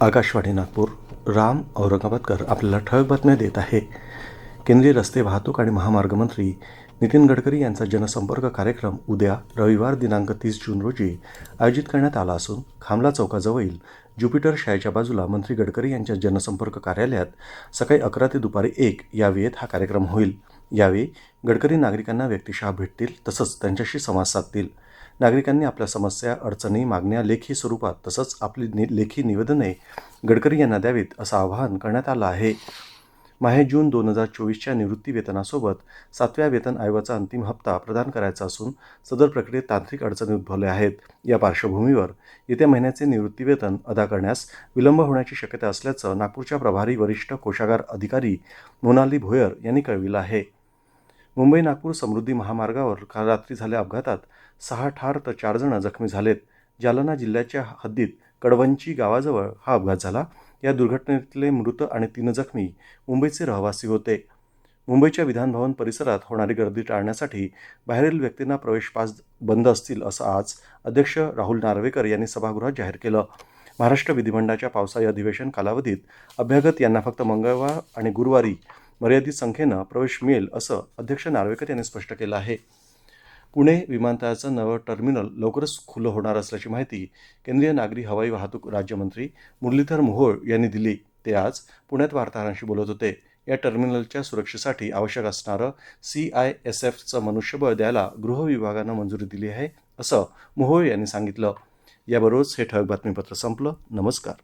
आकाशवाणी नागपूर राम औरंगाबादकर आपल्याला ठळक बातम्या देत आहे. केंद्रीय रस्ते वाहतूक आणि महामार्ग मंत्री नितीन गडकरी यांचा जनसंपर्क कार्यक्रम उद्या रविवार दिनांक तीस जून रोजी आयोजित करण्यात आला असून खामला चौकाजवळील ज्युपिटर शाळेच्या बाजूला मंत्री गडकरी यांच्या जनसंपर्क कार्यालयात सकाळी अकरा ते दुपारी एक या वेळेत हा कार्यक्रम होईल. यावेळी गडकरी नागरिकांना व्यक्तिशः भेटतील तसंच त्यांच्याशी संवाद साधतील. नागरिकांनी आपल्या समस्या अडचणी मागण्या लेखी स्वरूपात तसंच आपली नि लेखी निवेदने गडकरी यांना द्यावीत असं आवाहन करण्यात आलं आहे. माहे जून दोन हजार चोवीसच्या निवृत्ती वेतनासोबत सातव्या वेतन आयोगाचा अंतिम हप्ता प्रदान करायचा असून सदर प्रक्रियेत तांत्रिक अडचणी उद्भवल्या आहेत. या पार्श्वभूमीवर येत्या महिन्याचे निवृत्ती वेतन अदा करण्यास विलंब होण्याची शक्यता असल्याचं नागपूरच्या प्रभारी वरिष्ठ कोषागार अधिकारी मोनाली भोयर यांनी कळविलं आहे. मुंबई नागपूर समृद्धी महामार्गावर काल रात्री झाल्या अपघातात सहा ठार तर चार जण जखमी झालेत. जालना जिल्ह्याच्या हद्दीत कडवंची गावाजवळ हा अपघात झाला. या दुर्घटनेतले मृत आणि तीन जखमी मुंबईचे रहिवासी होते. मुंबईच्या विधानभवन परिसरात होणारी गर्दी टाळण्यासाठी बाहेरील व्यक्तींना प्रवेश पास बंद असतील असं आज अध्यक्ष राहुल नार्वेकर यांनी सभागृहात जाहीर केलं. महाराष्ट्र विधिमंडळाच्या पावसाळी अधिवेशन कालावधीत अभ्यागत यांना फक्त मंगळवार आणि गुरुवारी मर्यादित संख्येनं प्रवेश मिळेल असं अध्यक्ष नार्वेकर यांनी स्पष्ट केलं आहे. पुणे विमानतळाचं नवं टर्मिनल लवकरच खुलं होणार असल्याची माहिती केंद्रीय नागरी हवाई वाहतूक राज्यमंत्री मुरलीधर मोहोळ यांनी दिली. ते आज पुण्यात वार्ताहरांशी बोलत होते. या टर्मिनलच्या सुरक्षेसाठी आवश्यक असणारं सी आय एस एफचं मनुष्यबळ द्यायला गृह विभागानं मंजुरी दिली आहे असं मोहोळ यांनी सांगितलं. याबरोबरच हे ठळक बातमीपत्र संपलं. नमस्कार.